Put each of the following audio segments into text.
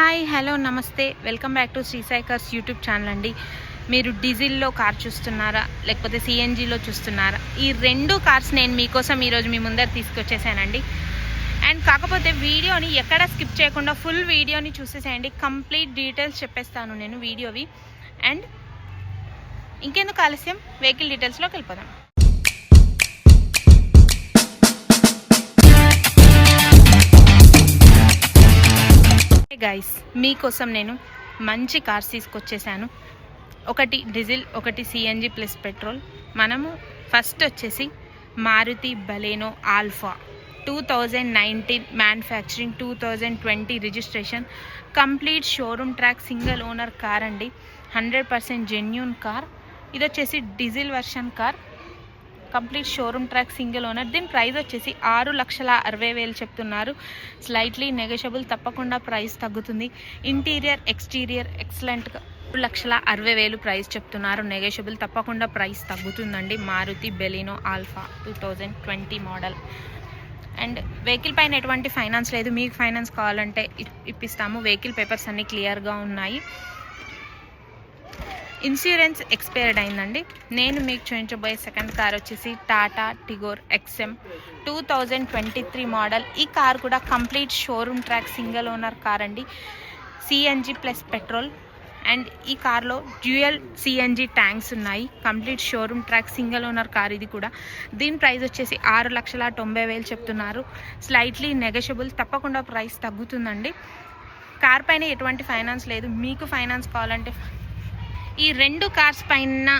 Hi hello namaste. Welcome back to Sri Sai cars YouTube channel అండి. మీరు డీజిల్లో car చూస్తున్నారా లేకపోతే సిఎన్జిలో చూస్తున్నారా? ఈ రెండు కార్స్ నేను మీకోసం ఈరోజు మీ ముందర తీసుకొచ్చేసానండి. అండ్ కాకపోతే వీడియోని ఎక్కడ స్కిప్ చేయకుండా ఫుల్ వీడియోని చూసేసేయండి. కంప్లీట్ డీటెయిల్స్ చెప్పేస్తాను నేను వీడియోవి. అండ్ ఇంకెందుకు ఆలస్యం? వెహికల్ డీటెయిల్స్లోకి వెళ్ళిపోదాం. గైస్ మీకోసం నేను మంచి కార్స్ తీసుకొచ్చేసాను. ఒకటి డీజిల్ ఒకటి సిఎన్జి ప్లస్ పెట్రోల్ మనము ఫస్ట్ వచ్చేసి Maruti Baleno Alpha. Two thousand nineteen manufacturing two thousand twenty registration complete showroom track single owner car అండి. హండ్రెడ్ పర్సెంట్ జెన్యున్ కార్ ఇది వచ్చేసి diesel version car complete showroom track single owner. దీని price వచ్చేసి ఆరు లక్షల అరవై వేలు చెప్తున్నారు. స్లైట్లీ నెగోషియబుల్ తప్పకుండా ప్రైస్ తగ్గుతుంది. ఇంటీరియర్ ఎక్స్టీరియర్ ఎక్సలెంట్గా ఆరు లక్షల అరవై వేలు ప్రైస్ చెప్తున్నారు. నెగోషియబుల్ తప్పకుండా price తగ్గుతుందండి. Maruti Baleno Alpha two thousand twenty model. And vehicle పైన ఎటువంటి ఫైనాన్స్ లేదు. మీకు ఫైనాన్స్ కావాలంటే ఇప్- ఇప్పిస్తాము. వెహికల్ పేపర్స్ అన్నీ క్లియర్గా ఉన్నాయి. ఇన్సూరెన్స్ ఎక్స్పైర్డ్ అయిందండి. నేను మీకు చూపించబోయే సెకండ్ కార్ వచ్చేసి Tata Tigor XM two thousand twenty three model. ఈ కార్ కూడా complete showroom track single owner car అండి. CNG plus petrol. అండ్ ఈ కార్లో డ్యూయల్ సిఎన్జి ట్యాంక్స్ ఉన్నాయి. Complete showroom track single owner car ఇది కూడా. దీని ప్రైస్ వచ్చేసి ఆరు లక్షల తొంభై వేలు చెప్తున్నారు. స్లైట్లీ నెగషబుల్ తప్పకుండా ప్రైస్ తగ్గుతుందండి. కార్ పైన ఎటువంటి ఫైనాన్స్ లేదు. మీకు ఫైనాన్స్ కావాలంటే ఈ రెండు కార్స్ పైన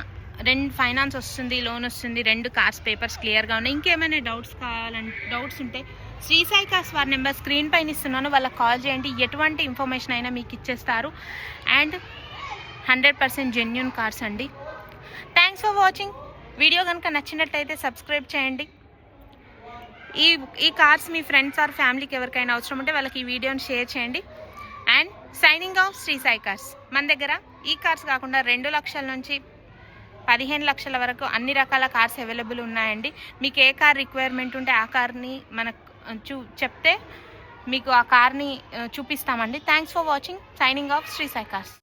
రెండు ఫైనాన్స్ వస్తుంది లోన్ వస్తుంది రెండు కార్స్ పేపర్స్ క్లియర్గా ఉన్నాయి. ఇంకేమైనా డౌట్స్ కావాలంటే డౌట్స్ ఉంటే శ్రీసాయి కార్స్ వారి నెంబర్ స్క్రీన్ పైన ఇస్తున్నాను. వాళ్ళకి కాల్ చేయండి. ఎటువంటి ఇన్ఫర్మేషన్ అయినా మీకు ఇచ్చేస్తారు. And hundred percent genuine cars అండి. Thanks for watching. వీడియో కనుక నచ్చినట్టయితే సబ్స్క్రైబ్ చేయండి. ఈ ఈ కార్స్ మీ ఫ్రెండ్స్ ఆర్ ఫ్యామిలీకి ఎవరికైనా అవసరం ఉంటే వాళ్ళకి ఈ వీడియోని షేర్ చేయండి. And signing off Sri Sai cars. మన దగ్గర ఈ కార్స్ కాకుండా రెండు లక్షల నుంచి పదిహేను లక్షల వరకు అన్ని రకాల కార్స్ అవైలబుల్ ఉన్నాయండి. మీకు ఏ కార్ రిక్వైర్మెంట్ ఉంటే ఆ కార్ని మనకు చూ చెప్తే మీకు ఆ కార్ని చూపిస్తామండి. Thanks for watching signing off Sri cars